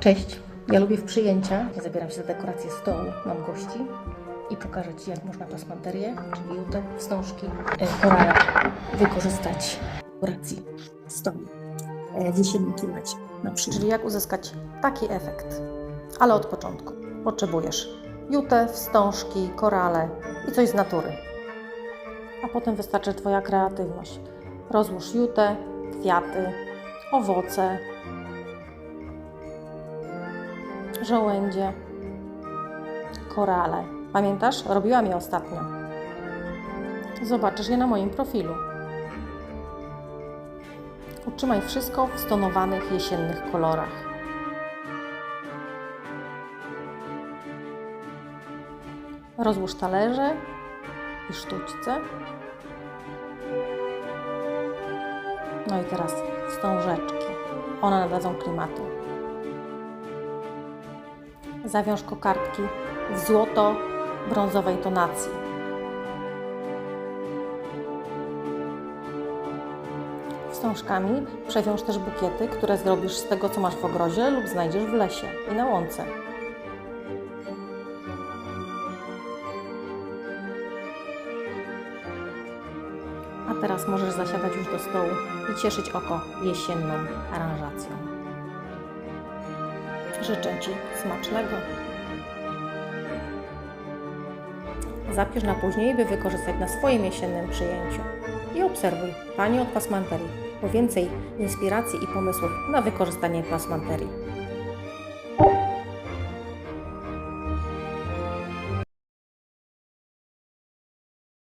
Cześć, ja lubię w przyjęcia. Ja zabieram się za dekorację stołu, mam gości i pokażę Ci, jak można pasmanterię, czyli jutę, wstążki, e, korale wykorzystać w dekoracji stołu e, w jesiennym klimacie na. Czyli jak uzyskać taki efekt. Ale od początku. Potrzebujesz jutę, wstążki, korale i coś z natury. A potem wystarczy Twoja kreatywność. Rozłóż jutę, kwiaty, owoce, żołędzie, korale. Pamiętasz? Robiłam je ostatnio. Zobaczysz je na moim profilu. Utrzymaj wszystko w stonowanych jesiennych kolorach. Rozłóż talerze i sztućce. No i teraz wstążeczki. One nadadzą klimatu. Zawiąż kokardki w złoto-brązowej tonacji. Wstążkami przewiąż też bukiety, które zrobisz z tego, co masz w ogrodzie lub znajdziesz w lesie i na łące. A teraz możesz zasiadać już do stołu i cieszyć oko jesienną aranżacją. Życzę Ci smacznego. Zapisz na później, by wykorzystać na swoim jesiennym przyjęciu. I obserwuj Pani od pasmanterii po więcej inspiracji i pomysłów na wykorzystanie pasmanterii.